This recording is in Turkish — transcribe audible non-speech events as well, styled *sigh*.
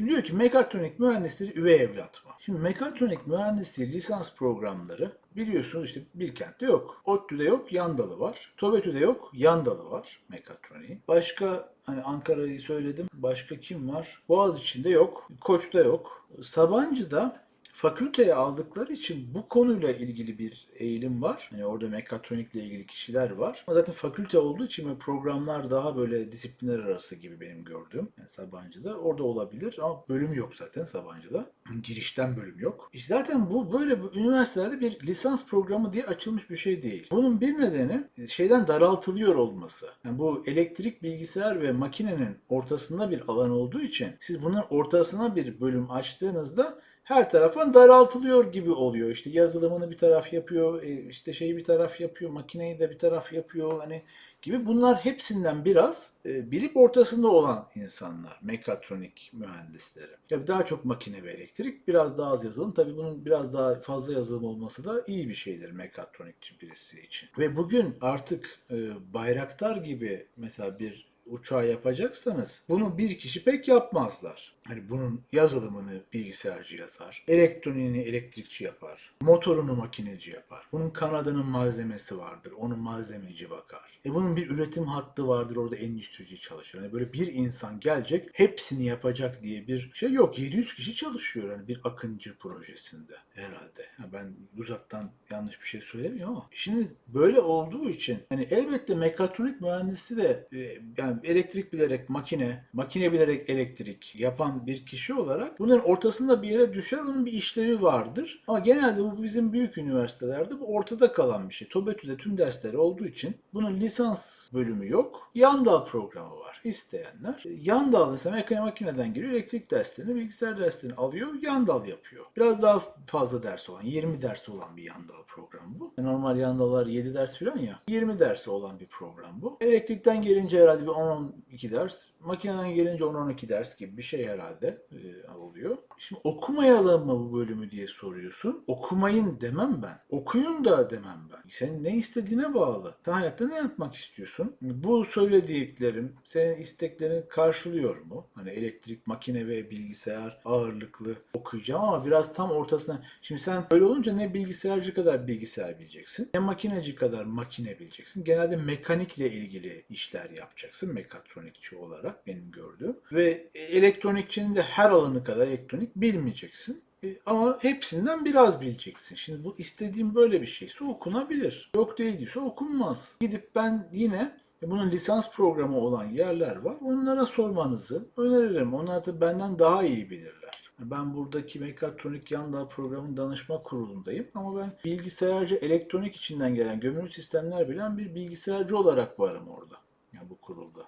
Şimdi diyor ki mekatronik mühendisleri üvey evlat mı? Şimdi mekatronik mühendisliği lisans programları biliyorsunuz işte Bilkent'te yok. ODTÜ'de yok, yan dalı var. TOBETÜ'de yok, yan dalı var mekatroniğin. Başka hani Ankara'yı söyledim. Başka kim var? Boğaziçi'nde yok. Koç'ta yok. Sabancı'da fakülteye aldıkları için bu konuyla ilgili bir eğilim var. Hani orada mekatronikle ilgili kişiler var. Ama zaten fakülte olduğu için ve programlar daha böyle disiplinler arası gibi benim gördüğüm. Yani Sabancı'da orada olabilir ama bölüm yok zaten Sabancı'da. *clears throat* Girişten bölüm yok. İşte zaten bu böyle bu üniversitelerde bir lisans programı diye açılmış bir şey değil. Bunun bir nedeni şeyden daraltılıyor olması. Yani bu elektrik, bilgisayar ve makinenin ortasında bir alan olduğu için siz bunun ortasına bir bölüm açtığınızda her tarafın daraltılıyor gibi oluyor. İşte yazılımını bir taraf yapıyor, e, işte şeyi bir taraf yapıyor, makineyi de bir taraf yapıyor hani gibi. Bunlar hepsinden biraz e, bilip ortasında olan insanlar, mekatronik mühendisleri. Ya daha çok makine ve elektrik, biraz daha az yazılım. Tabii bunun biraz daha fazla yazılım olması da iyi bir şeydir mekatronikçi birisi için. Ve bugün artık e, Bayraktar gibi mesela bir uçağı yapacaksanız bunu bir kişi pek yapmazlar. Hani bunun yazılımını bilgisayarcı yazar, elektroniğini elektrikçi yapar, motorunu makineci yapar. Bunun kanadının malzemesi vardır, onun malzemeci bakar. E bunun bir üretim hattı vardır, orada endüstrici çalışır. Hani böyle bir insan gelecek, hepsini yapacak diye bir şey yok. 700 kişi çalışıyor hani bir Akıncı projesinde herhalde. Ha ben uzaktan yanlış bir şey söylemiyorum ama şimdi böyle olduğu için hani elbette mekatronik mühendisi de e, yani elektrik bilerek makine, makine bilerek elektrik yapan bir kişi olarak bunların ortasında bir yere düşer onun bir işlevi vardır. Ama genelde bu bizim büyük üniversitelerde bu ortada kalan bir şey. TOBETÜ'de tüm dersleri olduğu için bunun lisans bölümü yok. Yan dal programı var isteyenler. Yan dal mesela mekanik makineden giriyor elektrik derslerini, bilgisayar derslerini alıyor, yan dal yapıyor. Biraz daha fazla ders olan, 20 ders olan bir yan dal programı bu. Normal yan dallar 7 ders falan ya. 20 dersi olan bir program bu. Elektrikten gelince herhalde bir 10-12 ders, makineden gelince 10-12 ders gibi bir şey herhalde e, oluyor. Şimdi okumayalım mı bu bölümü diye soruyorsun. Okumayın demem ben. Okuyun da demem ben. Senin ne istediğine bağlı. Sen hayatta ne yapmak istiyorsun? Bu söylediklerim senin isteklerini karşılıyor mu? Hani elektrik, makine ve bilgisayar ağırlıklı okuyacağım ama biraz tam ortasına. Şimdi sen öyle olunca ne bilgisayarcı kadar bilgisayar bileceksin, ne makineci kadar makine bileceksin. Genelde mekanikle ilgili işler yapacaksın mekatronikçi olarak benim gördüğüm. Ve elektronikçinin de her alanı kadar elektronik bilmeyeceksin. E, Ama hepsinden biraz bileceksin. Şimdi bu istediğim böyle bir şeyse okunabilir. Yok değil diyorsa okunmaz. Gidip ben yine e, bunun lisans programı olan yerler var. Onlara sormanızı öneririm. Onlar da benden daha iyi bilirler. Ben buradaki mekatronik yanda programın danışma kurulundayım ama ben bilgisayarcı elektronik içinden gelen gömülü sistemler bilen bir bilgisayarcı olarak varım orada. Yani bu kurulda.